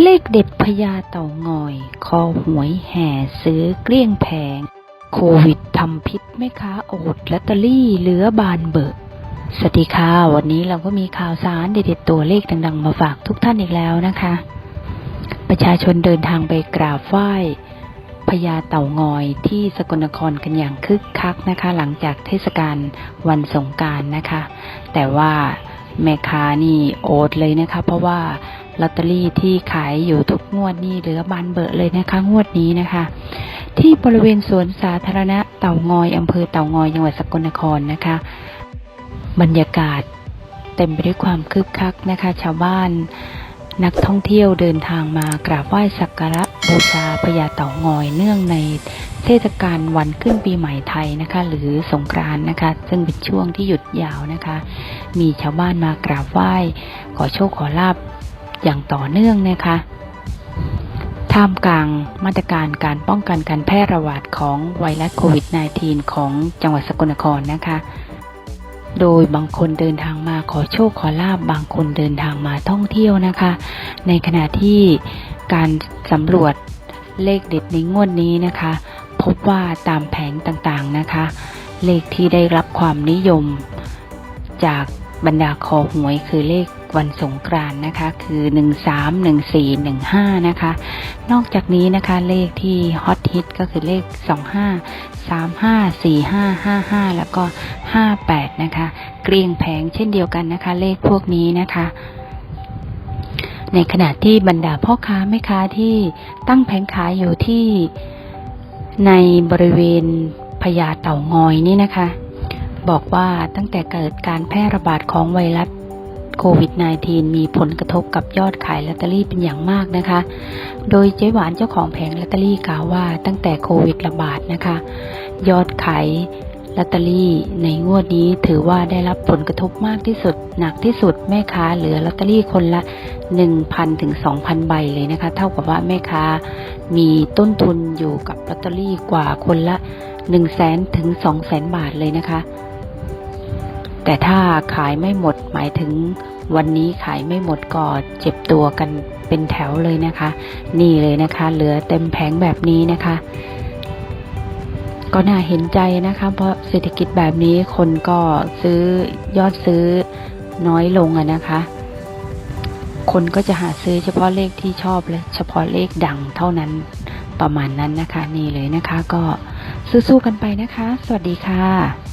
เลขเด็ดพญาเต่างอย คอหวยแห่ซื้อเกลี้ยงแผง โควิดทำพิษแม่ค้าโอดลอตเตอรี่เหลือบานเบิกสวัสดีค่ะ วันนี้เราก็มีข่าวสารเด็ดๆตัวเลขดังๆ มาฝากทุกท่านอีกแล้วนะคะ ประชาชนเดินทางไปกราบไหว้พญาเต่างอยที่สกลนครกันอย่างคึกคักนะคะ หลังจากเทศกาลวันสงการนะคะ แต่ว่าแม่ค้านี่โอดเลยนะคะ เพราะว่า ลอตเตอรี่ที่ขายอยู่ทุกงวดนี่เหลือบานเบอะเลยนะคะ งวดนี้นะคะ ที่บริเวณสวนสาธารณะเต่างอยอำเภอเต่างอยจังหวัดสกลนครนะคะ บรรยากาศเต็มไปด้วยความคึกคักนะคะ ชาวบ้านนักท่องเที่ยวเดินทางมากราบไหว้สักการะบูชาพญาเต่างอยเนื่องในเทศกาลวันขึ้นปีใหม่ไทยนะคะ หรือสงกรานต์นะคะ ซึ่งเป็นช่วงที่หยุดยาวนะคะ มีชาวบ้านมากราบไหว้ ขอโชคขอลาบ อย่างต่อเนื่องนะคะท่ามกลางมาตรการการป้องกันการแพร่ระบาดของไวรัสโควิด -19 ของจังหวัดสกลนครนะคะ โดยบางคนเดินทางมาขอโชคขอลาบบางคนเดินทางมาท่องเที่ยวนะคะ ในขณะที่การสำรวจเลขเด็ดในงวดนี้นะคะ พบว่าตามแผงต่างๆนะคะ เลขที่ได้รับความนิยมจาก บรรดาคอหวยคือเลขวันสงกรานต์นะคะ คือ 13 14 15 นะคะ นอกจากนี้นะคะเลขที่ฮอตฮิตก็คือเลข 25 35 45 55 แล้วก็ 58 นะคะ เกรียงแผงเช่นเดียวกันนะคะ เลขพวกนี้นะคะในขณะที่บรรดาพ่อค้าแม่ค้าที่ตั้งแผงขายอยู่ที่ในบริเวณพญาเต่างอยนี่นะคะ บอกว่าตั้งแต่เกิดการแพร่ระบาดของไวรัสโควิด -19 มีผลกระทบกับยอดขายลอตเตอรี่เป็นอย่างมากนะคะ โดยเจ๊หวานเจ้าของแผงลอตเตอรี่กล่าวว่าตั้งแต่โควิดระบาดนะคะ ยอดขายลอตเตอรี่ในงวดนี้ถือว่าได้รับผลกระทบมากที่สุด หนักที่สุดแม่ค้าเหลือลอตเตอรี่คนละ 1,000ถึง2,000 ใบเลยนะคะ เท่ากับว่าแม่ค้ามีต้นทุนอยู่กับลอตเตอรี่กว่าคนละ 1 0 0 0 0แสนถึง2 0 0แสนบาทเลยนะคะ แต่ถ้าขายไม่หมดหมายถึงวันนี้ขายไม่หมดก็เจ็บตัวกันเป็นแถวเลยนะคะ นี่เลยนะคะ เหลือเต็มแผงแบบนี้นะคะ ก็น่าเห็นใจนะคะ เพราะเศรษฐกิจแบบนี้คนก็ซื้อยอดซื้อน้อยลงอะนะคะ คนก็จะหาซื้อเฉพาะเลขที่ชอบและเฉพาะเลขดังเท่านั้นประมาณนั้นนะคะ นี่เลยนะคะ ก็สู้ๆกันไปนะคะ สวัสดีค่ะ